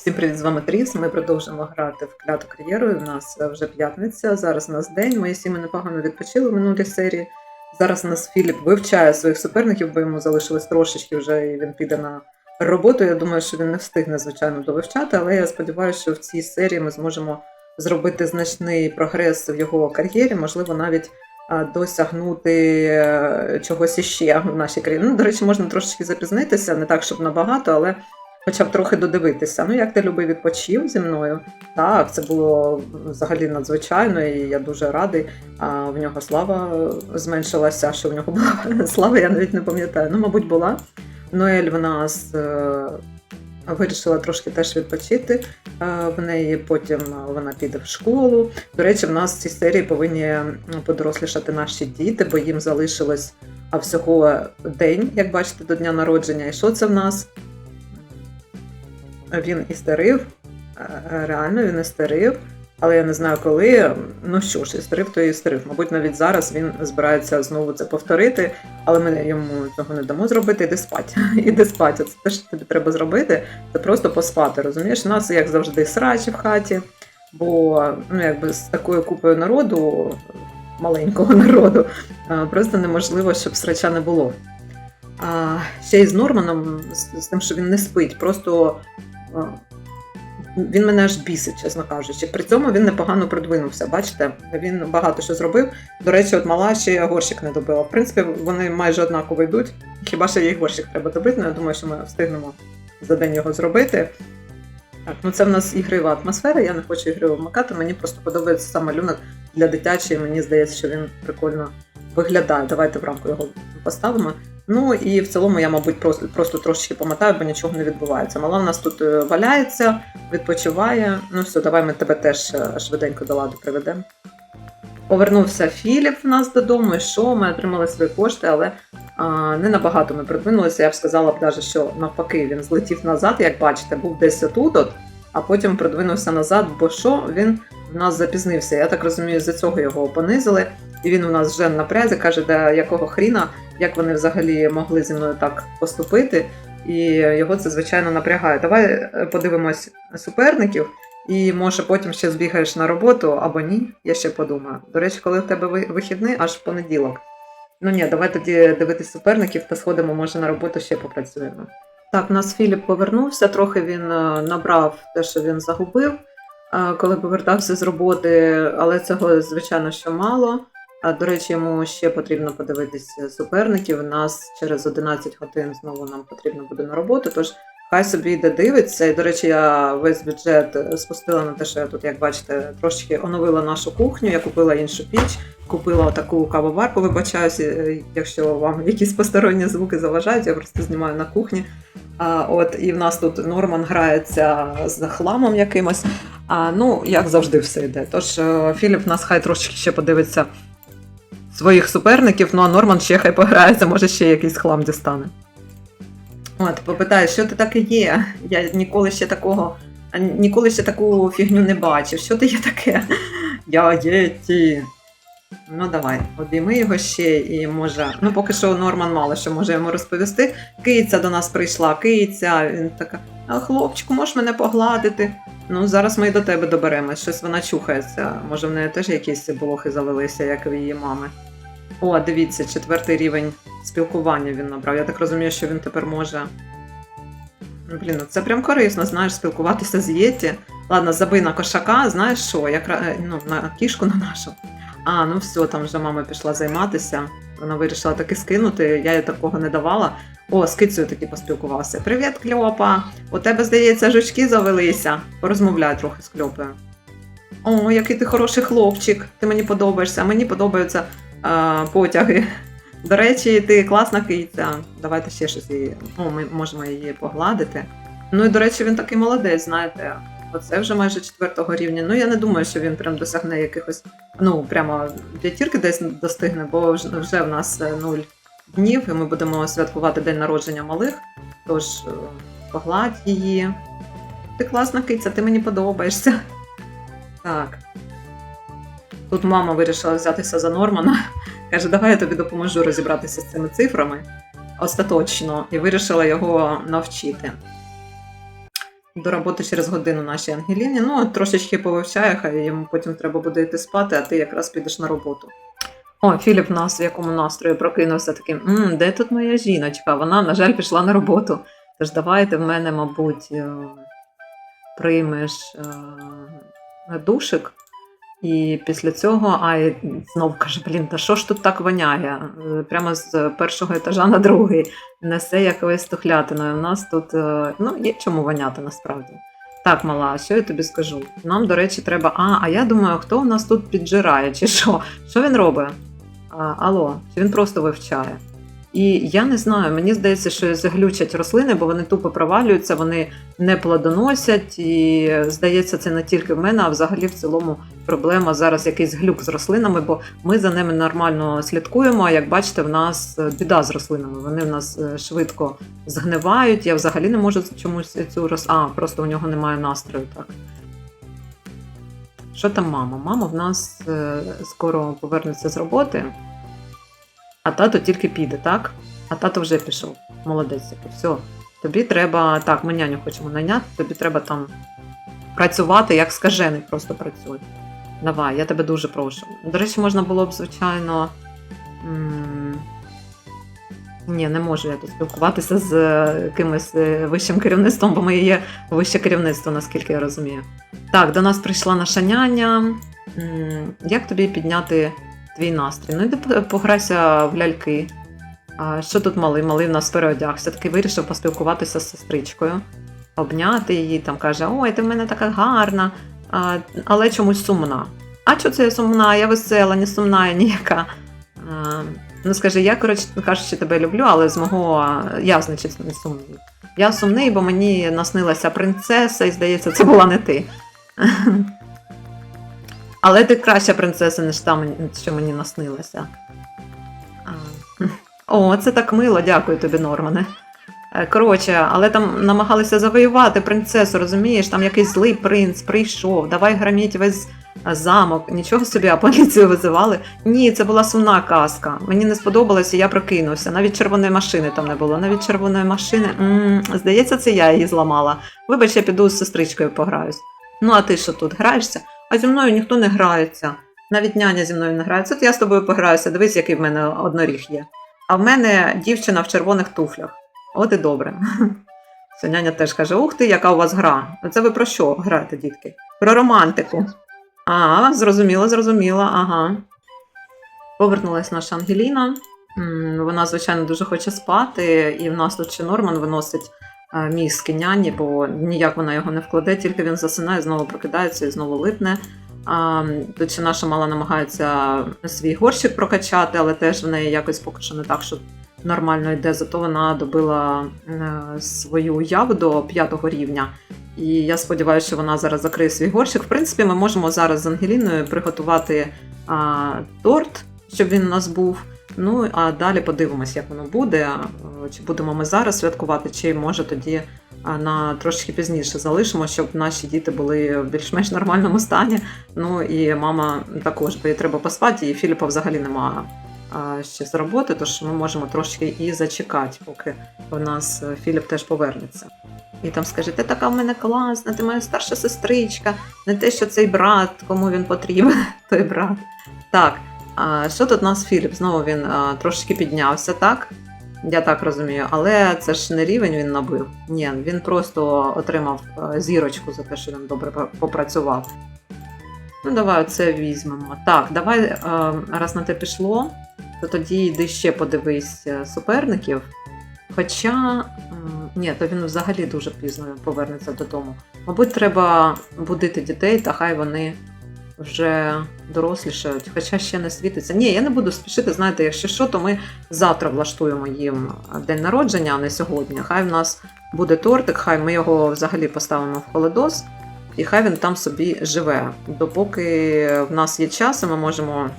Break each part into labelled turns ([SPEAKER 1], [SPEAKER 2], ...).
[SPEAKER 1] Всім привіт, з вами Тріс. Ми продовжимо грати в кляту кар'єру. У нас е, вже п'ятниця. Зараз у нас день. Мої сіми непогано відпочили в минулій серії. Зараз у нас Філіп вивчає своїх суперників, бо йому залишилось трошечки вже і він піде на роботу. Я думаю, що він не встигне, звичайно, довивчати, але я сподіваюся, що в цій серії ми зможемо зробити значний прогрес в його кар'єрі, можливо, навіть досягнути е, чогось іще в нашій країні. Ну, до речі, можна трошечки запізнитися, не так, щоб набагато, але хоча б трохи додивитися. Ну, як ти любий відпочив зі мною? Так, це було взагалі надзвичайно, і я дуже радий. А в нього слава зменшилася. Що в нього була слава, я навіть не пам'ятаю. Ну, мабуть, була. Ноель в нас е, вирішила трошки теж відпочити. Е, в неї потім вона піде в школу. До речі, в нас в цій серії повинні подорослішати наші діти, бо їм залишилось всього день, як бачите, до дня народження. І що це в нас? Він істерив. Е, Реально він істерив. Але я не знаю коли. Ну що ж, істерив, то і істерив. Мабуть, навіть зараз він збирається знову це повторити, але ми йому цього не дамо зробити. Іди спать. Іди спать. Це те, що тобі треба зробити. Це просто поспати. Розумієш? У нас, як завжди, срачі в хаті, бо ну, якби з такою купою народу, маленького народу, е, просто неможливо, щоб срача не було. А ще й з Норманом, з, тим, що він не спить, просто він мене аж бісить, чесно кажучи. При цьому він непогано продвинувся. Бачите, він багато що зробив. До речі, от мала ще й горщик не добила. В принципі, вони майже однаково йдуть. Хіба що їй горщик треба добити, але я думаю, що ми встигнемо за день його зробити. Так, ну це в нас ігрива атмосфера, я не хочу ігри вмикати. Мені просто подобається сам малюнок для дитячої. Мені здається, що він прикольно виглядає. Давайте в рамку його поставимо. Ну і в цілому я, мабуть, просто, просто трошечки помотаю, бо нічого не відбувається. Мала в нас тут е, валяється, відпочиває. Ну все, давай ми тебе теж е, швиденько до ладу приведемо. Повернувся Філіп в нас додому, і що ми отримали свої кошти, але а, не набагато ми продвинулися. Я б сказала б навіть, що навпаки він злетів назад, як бачите, був десь отут, от, а потім продвинувся назад, бо що він в нас запізнився. Я так розумію, з-за цього його понизили. І він у нас вже в напрязі каже, де якого хріна, як вони взагалі могли зі мною так поступити. І його це звичайно напрягає. Давай е, подивимось суперників, і може потім ще збігаєш на роботу або ні. Я ще подумаю. До речі, коли в тебе вихідний, аж в понеділок. Ну ні, давай тоді дивитись суперників та сходимо, може на роботу ще попрацюємо. Так, у нас Філіп повернувся, трохи він е, набрав те, що він загубив, е, коли повертався з роботи, але цього, звичайно, що мало. А до речі, йому ще потрібно подивитися суперників. У нас через 11 годин знову нам потрібно буде на роботу. Тож хай собі йде дивиться. І до речі, я весь бюджет спустила на те, що я тут, як бачите, трошки оновила нашу кухню. Я купила іншу піч, купила таку кавоварку. Вибачаюся, е, якщо вам якісь посторонні звуки заважають, я просто знімаю на кухні. А, от і в нас тут Норман грається з хламом якимось. А, ну, як завжди, все йде. Тож е, Філіп нас хай трошки ще подивиться своїх суперників, ну а Норман ще хай пограється, може ще якийсь хлам дістане. От, попитаю, що ти таке є? Я ніколи ще такого, ніколи ще таку фігню не бачив. Що ти є таке? Я єті. Ну давай, обійми його ще і може. Ну, поки що Норман мало що може йому розповісти. Киця до нас прийшла, киця. Він така, а хлопчику, можеш мене погладити? Ну, зараз ми і до тебе доберемось. Щось вона чухається. Може, в неї теж якісь блохи завелися, як в її мами. О, дивіться, четвертий рівень спілкування він набрав. Я так розумію, що він тепер може. Блін, ну це прям корисно, знаєш, спілкуватися з Єті. Ладно, забий на кошака, знаєш що, як ну, на кішку на нашу. А, ну все, там вже мама пішла займатися. Вона вирішила таки скинути, я їй такого не давала. О, з кицею таки поспілкувався. Привіт, Кльопа! У тебе, здається, жучки завелися. Порозмовляй трохи з Кльопою. О, який ти хороший хлопчик, ти мені подобаєшся, мені подобаються потяги. До речі, ти класна киця. Давайте ще щось її. О, ми можемо її погладити. Ну і до речі, він такий молодець, знаєте. Оце вже майже четвертого рівня. Ну я не думаю, що він прям досягне якихось, ну прямо п'ятірки десь достигне, бо вже, в нас е, нуль днів, і ми будемо святкувати день народження малих. Тож е, погладь її. Ти класна киця, ти мені подобаєшся. Так. Тут мама вирішила взятися за Нормана. Каже, давай я тобі допоможу розібратися з цими цифрами остаточно, і вирішила його навчити. до роботи через годину нашій Ангеліні. Ну, трошечки повивчає, хай йому потім треба буде йти спати, а ти якраз підеш на роботу. О, Філіп нас в якому настрої прокинувся таким: М, де тут моя жіночка? Вона, на жаль, пішла на роботу. Тож давайте в мене, мабуть, е, приймеш е, душик. І після цього, а знов каже: блін, та що ж тут так воняє? Е, Прямо з першого етажа на другий несе якоюсь тухлятиною. У нас тут е, ну, є чому воняти насправді. Так, мала, що я тобі скажу? Нам, до речі, треба. А, а я думаю, хто у нас тут піджирає, чи що? Що він робить? А, алло, чи він просто вивчає? І я не знаю, мені здається, що заглючать рослини, бо вони тупо провалюються, вони не плодоносять. І здається, це не тільки в мене, а взагалі в цілому проблема зараз якийсь глюк з рослинами, бо ми за ними нормально слідкуємо. А як бачите, в нас е, біда з рослинами. Вони в нас е, швидко згнивають. Я взагалі не можу чомусь цю роз... А, просто у нього немає настрою. Так. Що там мама? Мама в нас е, скоро повернеться з роботи, а тато тільки піде, так? А тато вже пішов. Молодець, який. все. Тобі треба. Так, ми няню хочемо найняти, тобі треба там працювати, як скажений, просто працюй. Давай, я тебе дуже прошу. До речі, можна було б, звичайно. Ні, не можу я тут спілкуватися з е, кимось е, вищим керівництвом, бо ми є вище керівництво, наскільки я розумію. Так, до нас прийшла наша няня. Як тобі підняти твій настрій? Ну, йди пограйся в ляльки. А що тут малий? Малий в нас переодягся. Такий вирішив поспілкуватися з сестричкою, обняти її, там каже: Ой, ти в мене така гарна, але чомусь сумна. А що це я сумна? Я весела, не сумна, я ніяка. Ну скажи, я, коротше кажучи, тебе люблю, але з мого я, значить, не сумний. Я сумний, бо мені наснилася принцеса, і здається, це була не ти. Але ти краща принцеса, ніж та, що мені наснилася. О, це так мило, дякую тобі, Нормане. Е, Коротше, але там намагалися завоювати принцесу, розумієш? Там якийсь злий принц прийшов, давай громіть весь е, замок. Нічого собі, а поліцію визивали. Ні, це була сумна казка. Мені не сподобалося, я прокинувся. Навіть червоної машини там не було. Навіть червоної машини. м здається, це я її зламала. Вибач, я піду з сестричкою пограюсь. Ну, а ти що тут граєшся? А зі мною ніхто не грається. Навіть няня зі мною не грається. От я з тобою пограюся. Дивись, який в мене одноріг є. А в мене дівчина в червоних туфлях. От і добре. Це няня теж каже: Ух ти, яка у вас гра. Це ви про що граєте, дітки? Про романтику. А, зрозуміло, зрозуміло, ага. Повернулась наша Ангеліна. Вона, звичайно, дуже хоче спати, і в нас тут ще Норман виносить мізки няні, бо ніяк вона його не вкладе, тільки він засинає, знову прокидається і знову липне. Тут ще наша мала намагається свій горщик прокачати, але теж в неї якось поки що не так, що нормально йде. Зато вона добила е, свою яву до п'ятого рівня. І я сподіваюся, що вона зараз закриє свій горщик. В принципі, ми можемо зараз з Ангеліною приготувати а, торт, щоб він у нас був. Ну а далі подивимось, як воно буде. Е, Чи будемо ми зараз святкувати, чи може тоді на трошки пізніше залишимо, щоб наші діти були в більш-менш нормальному стані. Ну і мама також, бо їй треба поспати, і Філіпа взагалі немає ще з роботи, тож ми можемо трошки і зачекати, поки в нас е, Філіп теж повернеться. І там скаже, ти така в мене класна, ти моя старша сестричка, не те, що цей брат, кому він потрібен, той брат. Так, що тут у нас Філіп? Знову він а, трошки піднявся, так? Я так розумію, але це ж не рівень він набив. Ні, він просто отримав е, зірочку за те, що він добре попрацював. Ну, давай це візьмемо. Так, давай, е, раз на те пішло, то тоді йди ще подивись е, суперників. Хоча, ні, то він взагалі дуже пізно повернеться додому. Мабуть, треба будити дітей, та хай вони вже дорослішають, хоча ще не світиться. Ні, я не буду спішити. Знаєте, якщо що, то ми завтра влаштуємо їм день народження, а не сьогодні. Хай в нас буде тортик, хай ми його взагалі поставимо в холодос, і хай він там собі живе. Допоки в нас є час, і ми можемо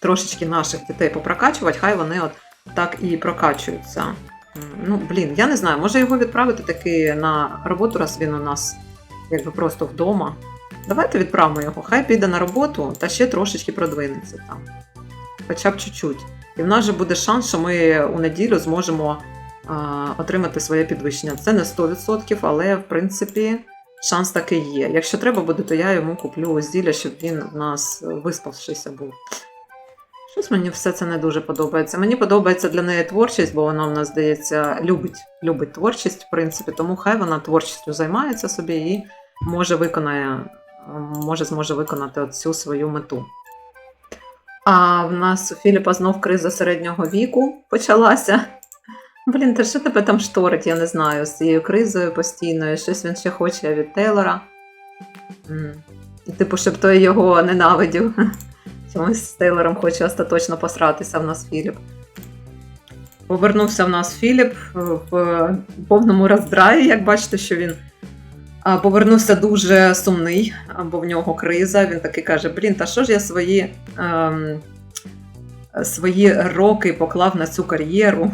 [SPEAKER 1] трошечки наших дітей попрокачувати, хай вони от так і прокачуються. Ну, блін, я не знаю, може його відправити таки на роботу, раз він у нас якби просто вдома. Давайте відправимо його, хай піде на роботу та ще трошечки продвинеться там. Хоча б чуть-чуть. І в нас же буде шанс, що ми у неділю зможемо а, отримати своє підвищення. Це не 100%, але в принципі шанс такий є. Якщо треба буде, то я йому куплю зілля, щоб він в нас виспавшися був. Щось мені все це не дуже подобається. Мені подобається для неї творчість, бо вона в нас, здається, любить, любить творчість, в принципі, тому хай вона творчістю займається собі і може виконає, може зможе виконати цю свою мету. А в нас у Філіпа знов криза середнього віку почалася. Блін, та що тебе там шторить, я не знаю, з цією кризою постійною, щось він ще хоче від Тейлора. Типу, щоб той його ненавидів. Чомусь з Тейлором хоче остаточно посратися в нас Філіп. Повернувся в нас Філіп в повному роздраї, як бачите, що він повернувся дуже сумний, бо в нього криза. Він такий каже: Блін, та що ж я свої, ем, свої роки поклав на цю кар'єру?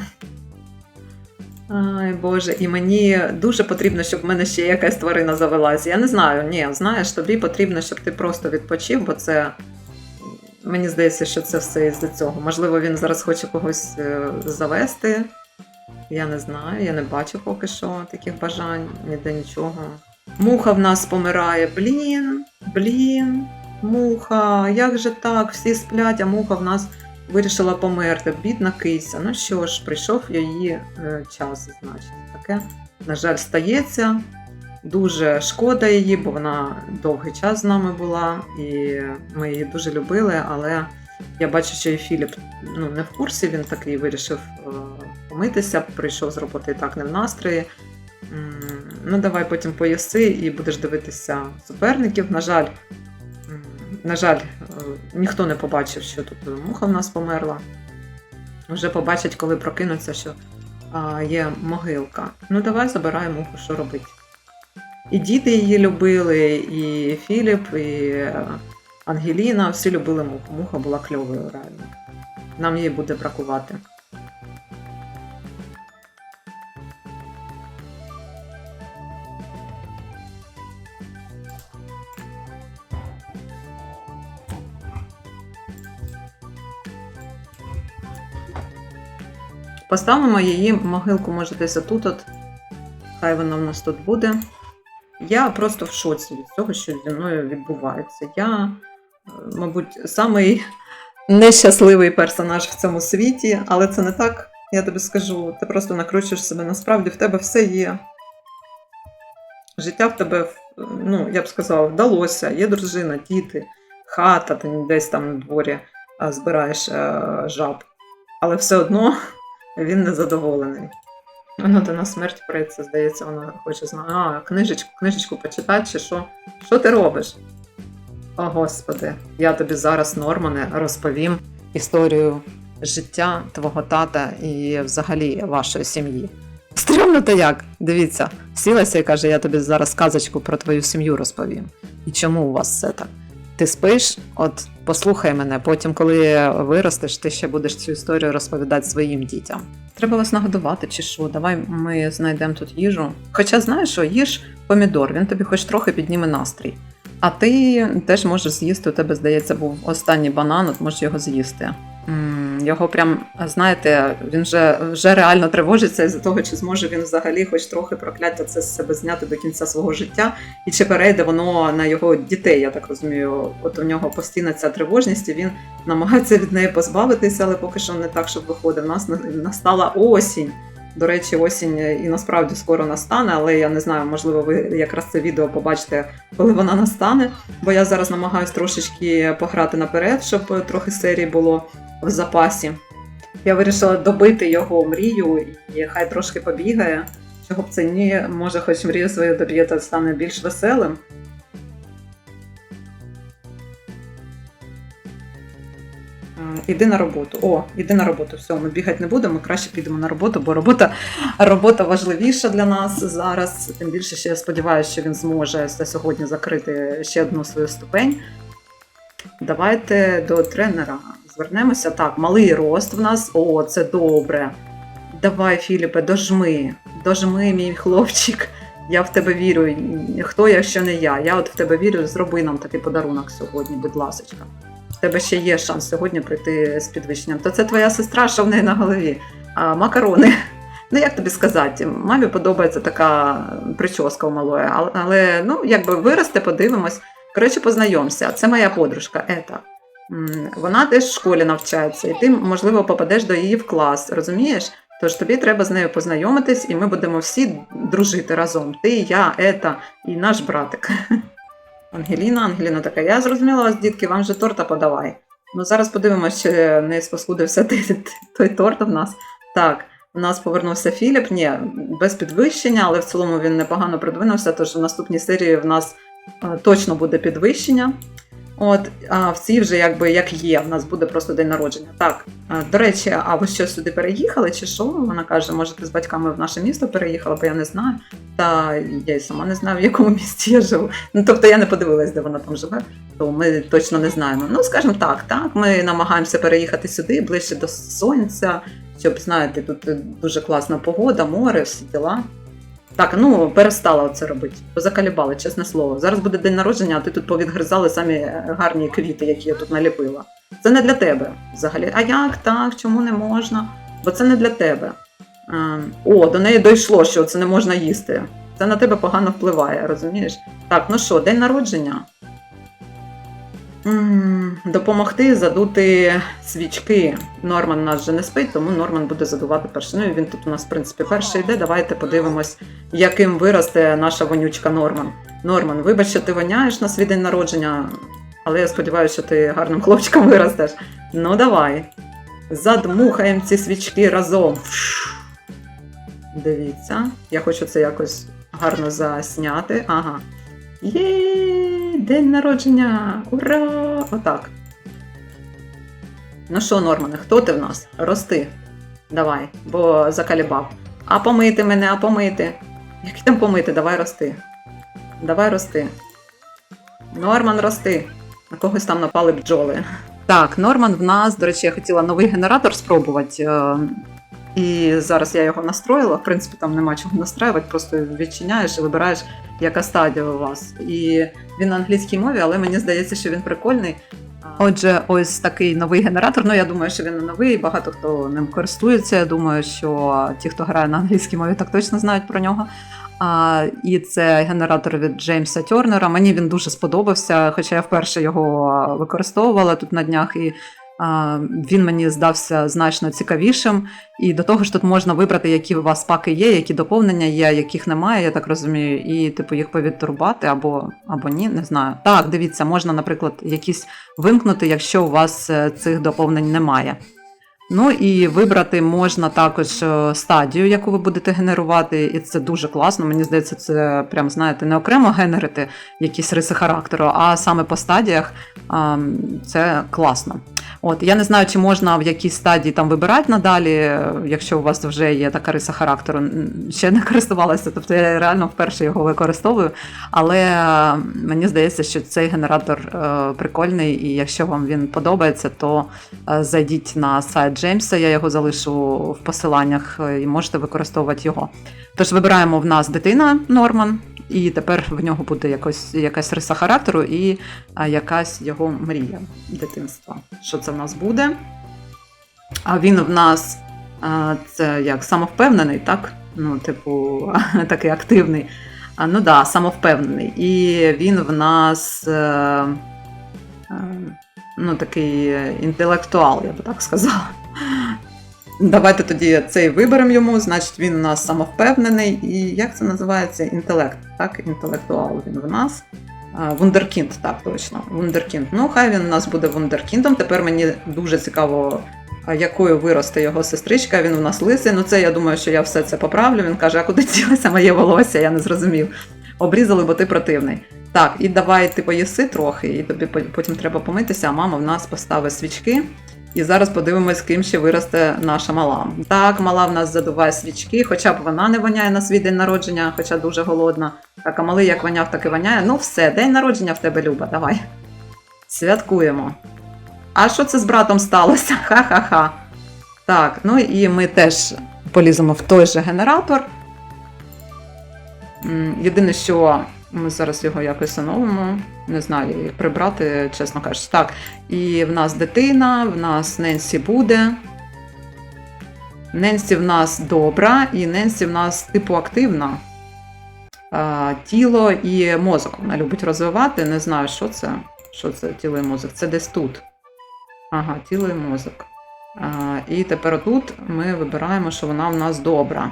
[SPEAKER 1] Ай, Боже, і мені дуже потрібно, щоб в мене ще якась тварина завелася. Я не знаю, ні, знаєш, тобі потрібно, щоб ти просто відпочив, бо це. Мені здається, що це все із-за цього. Можливо, він зараз хоче когось е, завести. Я не знаю, я не бачу поки що таких бажань, ніде нічого. Муха в нас помирає. Блін, блін, муха, як же так? Всі сплять, а муха в нас вирішила померти. Бідна кися. Ну що ж, прийшов її е, час, значить. Таке, на жаль, стається. Дуже шкода її, бо вона довгий час з нами була, і ми її дуже любили, але я бачу, що і Філіп ну, не в курсі, він такий вирішив е, помитися, прийшов з роботи і так не в настрої. Ну, давай потім поїси і будеш дивитися суперників. На жаль, на жаль, е, ніхто не побачив, що тут муха в нас померла. Вже побачать, коли прокинуться, що а, є могилка. Ну, давай забираємо муху, що робити. І діти її любили, і Філіп, і е, Ангеліна, всі любили муху. Муха була кльовою, реально. Нам її буде бракувати. Поставимо її могилку, може, десь отут. От. Хай вона в нас тут буде. Я просто в шоці від цього, що зі мною відбувається. Я, е, мабуть, самий нещасливий персонаж в цьому світі, але це не так, я тобі скажу. Ти просто накручуєш себе. Насправді в тебе все є. Життя в тебе, ну, я б сказала, вдалося. Є дружина, діти, хата, ти десь там на дворі збираєш жаб. Але все одно він незадоволений. Воно до нас смерть преться, здається, вона хоче знати. А, книжечку, книжечку почитати, чи що? Що ти робиш? О, Господи, я тобі зараз, Нормане, розповім історію життя твого тата і взагалі вашої сім'ї. Стрімно то як? Дивіться, сілася і каже, я тобі зараз казочку про твою сім'ю розповім. І чому у вас все так? Ти спиш, от послухай мене, потім, коли виростеш, ти ще будеш цю історію розповідати своїм дітям. Треба вас нагодувати чи що? Давай ми знайдемо тут їжу. Хоча знаєш, що їж помідор, він тобі хоч трохи підніме настрій. А ти теж можеш з'їсти, у тебе, здається, був останній банан, от можеш його з'їсти. Його прям, знаєте, він вже, вже реально тривожиться із-за того, чи зможе він взагалі хоч трохи прокляття це з себе зняти до кінця свого життя, і чи перейде воно на його дітей, я так розумію. От у нього постійна ця тривожність, і він намагається від неї позбавитися, але поки що не так, щоб виходив. У нас на- настала осінь. До речі, осінь і насправді скоро настане, але я не знаю, можливо, ви якраз це відео побачите, коли вона настане. Бо я зараз намагаюся трошечки пограти наперед, щоб трохи серій було в запасі. Я вирішила добити його мрію, і хай трошки побігає. Чого б це ні, може, хоч мрію свою доб'є, то стане більш веселим. Іди на роботу. О, іди на роботу. Все, ми бігати не будемо, ми краще підемо на роботу, бо робота, робота важливіша для нас зараз. Тим більше, що я сподіваюся, що він зможе сьогодні закрити ще одну свою ступень. Давайте до тренера звернемося. Так, малий рост в нас. О, це добре. Давай, Філіпе, дожми. Дожми, мій хлопчик. Я в тебе вірю. Хто, якщо не я? Я от в тебе вірю, зроби нам такий подарунок сьогодні, будь ласочка. В тебе ще є шанс сьогодні прийти з підвищенням. То це твоя сестра, що в неї на голові. А, макарони. Ну, як тобі сказати, мамі подобається така прическа у малої, але ну, якби виросте, подивимось. Коротше, познайомся. Це моя подружка, Ета. Вона теж в школі навчається, і ти, можливо, попадеш до її в клас, розумієш? Тож тобі треба з нею познайомитись, і ми будемо всі дружити разом. Ти, я, Ета і наш братик. Ангеліна, Ангеліна така, я зрозуміла вас, дітки, вам же торта подавай. Ну, зараз подивимося, чи не спаскудився той, той торт в нас. Так, у нас повернувся Філіп. Ні, без підвищення, але в цілому він непогано продвинувся, тож в наступній серії в нас е, точно буде підвищення. От, а в цій вже якби як є, в нас буде просто день народження. Так, е, до речі, а ви що сюди переїхали, чи що? Вона каже, може, ти з батьками в наше місто переїхала, бо я не знаю. Та я й сама не знаю, в якому місті я живу. Ну, тобто я не подивилась, де вона там живе, то ми точно не знаємо. Ну, скажімо так, так, ми намагаємося переїхати сюди, ближче до сонця, щоб, знаєте, тут дуже класна погода, море, всі діла. Так, ну перестала це робити. Позакалібали, чесне слово. Зараз буде день народження, а ти тут повідгризали самі гарні квіти, які я тут наліпила. Це не для тебе взагалі. А як так? Чому не можна? Бо це не для тебе. Ем, О, до неї дійшло, що це не можна їсти. Це на тебе погано впливає, розумієш? Так, ну що, день народження. Допомогти задути свічки. Норман нас вже не спить, тому Норман буде задувати перший. Ну і він тут у нас, в принципі, перший йде. Давайте подивимось, яким виросте наша вонючка Норман. Норман, вибач, що ти воняєш на свій день народження, але я сподіваюся, що ти гарним хлопчиком виростеш. Ну давай. Задмухаємо ці свічки разом. Дивіться, я хочу це якось гарно засняти. Ага. Є, день народження! Ура! Отак. Ну що, Нормане, хто ти в нас? Рости. Давай, бо закалібав. А помити мене, а помити. Як там помити? Давай рости. Давай рости. Норман, рости. На когось там напали бджоли. Так, Норман в нас, до речі, я хотіла новий генератор спробувати. І зараз я його настроїла. В принципі, там нема чого настраювати, просто відчиняєш і вибираєш, яка стадія у вас. І він на англійській мові, але мені здається, що він прикольний. Отже, ось такий новий генератор. Ну, я думаю, що він не новий, багато хто ним користується. Я думаю, що ті, хто грає на англійській мові, так точно знають про нього. А, і це генератор від Джеймса Тернера. Мені він дуже сподобався, хоча я вперше його використовувала тут на днях, і він мені здався значно цікавішим. І до того ж, тут можна вибрати, які у вас паки є, які доповнення є, яких немає, я так розумію, і типу їх повідтурбати або, або ні, не знаю. Так, дивіться, можна, наприклад, якісь вимкнути, якщо у вас е, цих доповнень немає. Ну і вибрати можна також е, стадію, яку ви будете генерувати, і це дуже класно. Мені здається, це прям знаєте, не окремо генерити якісь риси характеру, а саме по стадіях це класно. От я не знаю, чи можна в якійсь стадії там вибирати надалі, е, якщо у вас вже є така риса характеру. Ще не користувалася, тобто я реально вперше його використовую. Але е, мені здається, що цей генератор е, прикольний, і якщо вам він подобається, то зайдіть на сайт Джеймса, я його залишу в посиланнях і можете використовувати його. Тож вибираємо в нас дитина Норман, і тепер в нього буде якось, якась риса характеру і якась його мрія дитинства. Що це в нас буде? А він в нас це як самовпевнений, так? Ну, типу, такий активний. Ну да, самовпевнений. І він в нас. Е, е, ну, такий інтелектуал, я би так сказала. Давайте тоді цей виберемо йому, значить він у нас самовпевнений. І як це називається? Інтелект. Так, інтелектуал він в нас. Вундеркінд, так, точно. Вундеркінд. Ну, хай він у нас буде вундеркіндом. Тепер мені дуже цікаво, якою виросте його сестричка. Він у нас лисий. Ну, це я думаю, що я все це поправлю. Він каже, а куди ділося моє волосся? Я не зрозумів. Обрізали, бо ти противний. Так, і давай ти поїси трохи, і тобі по- потім треба помитися, а мама в нас поставить свічки. І зараз подивимось, ким ще виросте наша мала. Так, мала в нас задуває свічки, хоча б вона не воняє на свій день народження, хоча дуже голодна. Так, а малий як воняв, так і воняє. Ну все, день народження в тебе, Люба, давай. Святкуємо. А що це з братом сталося? Ха-ха-ха. Так, ну і ми теж поліземо в той же генератор. Єдине, що ми зараз його якось оновимо. Не знаю, як прибрати, чесно кажучи. Так, і в нас дитина, в нас Ненсі буде. Ненсі в нас добра, і Ненсі в нас типу активна. Тіло і мозок вона любить розвивати. Не знаю, що це. Що це тіло і мозок? Це десь тут. Ага, тіло і мозок. І тепер тут ми вибираємо, що вона в нас добра.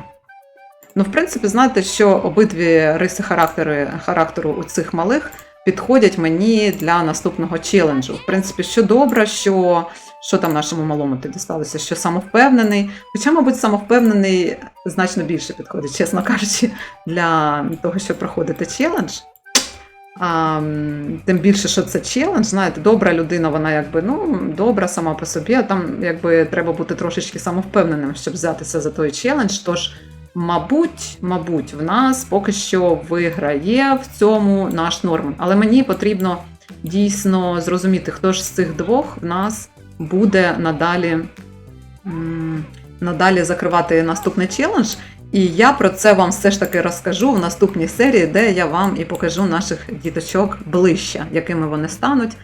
[SPEAKER 1] Ну, в принципі, знаєте, що обидві риси характери, характеру у цих малих підходять мені для наступного челенджу. В принципі, що добре, що, що там нашому малому ти дісталося, що самовпевнений. Хоча, мабуть, самовпевнений значно більше підходить, чесно кажучи, для того, щоб проходити челендж. А, тим більше, що це челендж, знаєте, добра людина, вона якби ну добра сама по собі, а там якби треба бути трошечки самовпевненим, щоб взятися за той челендж. Тож, мабуть, мабуть, в нас поки що виграє в цьому наш Норман. Але мені потрібно дійсно зрозуміти, хто ж з цих двох в нас буде надалі, надалі закривати наступний челендж. І я про це вам все ж таки розкажу в наступній серії, де я вам і покажу наших діточок ближче, якими вони стануть,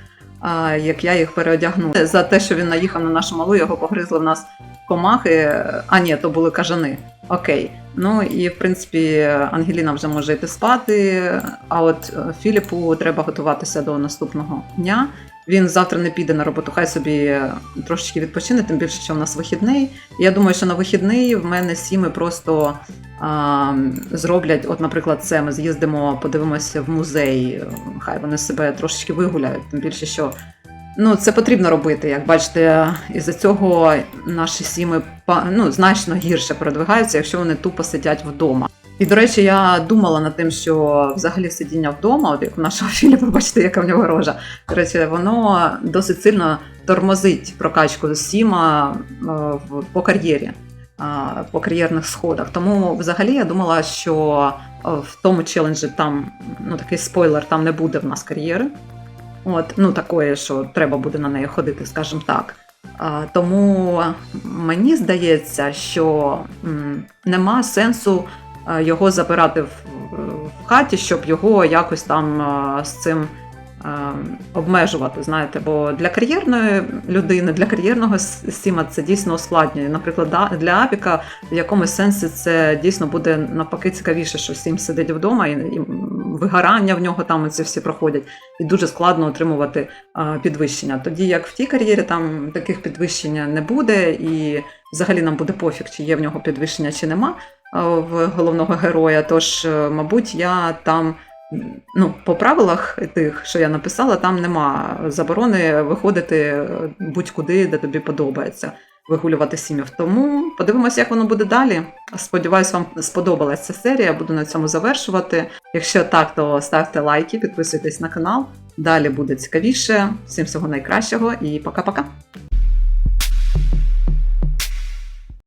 [SPEAKER 1] як я їх переодягну. За те, що він наїхав на нашу малу, його погризли в нас комахи. А ні, то були кажани. Окей. Ну і в принципі Ангеліна вже може йти спати. А от е, Філіпу треба готуватися до наступного дня. Він завтра не піде на роботу, хай собі трошечки відпочине, тим більше, що в нас вихідний. Я думаю, що на вихідний в мене сіми просто а, зроблять. От, наприклад, це ми з'їздимо, подивимося в музей. Хай вони себе трошечки вигуляють. Тим більше, що ну, це потрібно робити. Як бачите, із-за цього наші сіми ну, значно гірше продвигаються, якщо вони тупо сидять вдома. І, до речі, я думала над тим, що взагалі сидіння вдома, от як у нашого Філіпа, бачите, яка в нього рожа. До речі, воно досить сильно тормозить прокачку Сіма е, по кар'єрі, е, по кар'єрних сходах. Тому взагалі я думала, що е, в тому челенджі там ну такий спойлер, там не буде в нас кар'єри. От, ну такої, що треба буде на неї ходити, скажімо так. А, тому мені здається, що м, нема сенсу е, його забирати в, в хаті, щоб його якось там е, з цим е, обмежувати. Знаєте, бо для кар'єрної людини, для кар'єрного сіма це дійсно ускладнює. Наприклад, для Апіка в якомусь сенсі це дійсно буде навпаки цікавіше, що сім сидить вдома і, і вигорання в нього там ці всі проходять, і дуже складно отримувати е, підвищення. Тоді як в тій кар'єрі там таких підвищення не буде, і взагалі нам буде пофіг, чи є в нього підвищення, чи нема е, в головного героя. Тож, е, мабуть, я там. Ну, по правилах тих, що я написала, там нема заборони виходити будь-куди, де тобі подобається вигулювати сім'ю. Тому подивимося, як воно буде далі. Сподіваюсь, вам сподобалася ця серія. Буду на цьому завершувати. Якщо так, то ставте лайки, підписуйтесь на канал. Далі буде цікавіше. Всім всього найкращого і пока-пока.